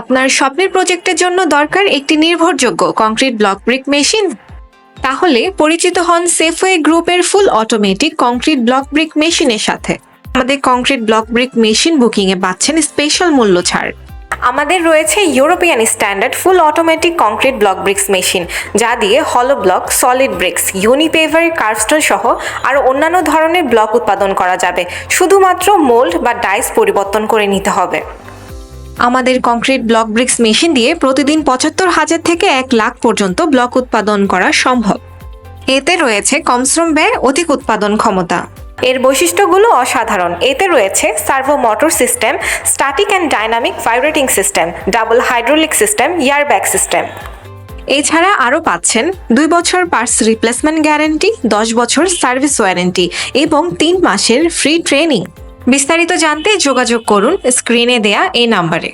আপনার স্বপ্নের প্রজেক্টের জন্য দরকার একটি নির্ভরযোগ্য কংক্রিট ব্লক ব্রিক মেশিন তাহলে পরিচিত হন সেফওয়ে গ্রুপের full automatic concrete block brick মেশিনের সাথে। আমাদের কংক্রিট ব্লক ব্রিক মেশিন বুকিংয়ে পাচ্ছেন স্পেশাল মূল্য ছাড়। আমাদের রয়েছে European standard full automatic concrete block bricks machine যা দিয়ে হলো block solid bricks unipaver kerbstone সহ আরও অন্যান্য ধরনের ব্লক উৎপাদন করা যাবে। শুধুমাত্র মোল্ড বা ডাইস পরিবর্তন করে নিতে হবে। আমাদের কংক্রিট ব্লক ব্রিক্স মেশিন দিয়ে প্রতিদিন পঁচাত্তর হাজার থেকে এক লাখ পর্যন্ত ব্লক উৎপাদন করা সম্ভব। এতে রয়েছে কম শ্রম ব্যয়, অধিক উৎপাদন ক্ষমতা। এর বৈশিষ্ট্যগুলো অসাধারণ। এতে রয়েছে servo motor system, static and dynamic vibrating system, double hydraulic system, airbag system. এছাড়া আরও পাচ্ছেন দুই বছর পার্স রিপ্লেসমেন্ট গ্যারান্টি, দশ বছর সার্ভিস ওয়ারেন্টি এবং তিন মাসের ফ্রি ট্রেনিং। বিস্তারিত জানতে যোগাযোগ করুন স্ক্রিনে দেয়া এই নাম্বারে।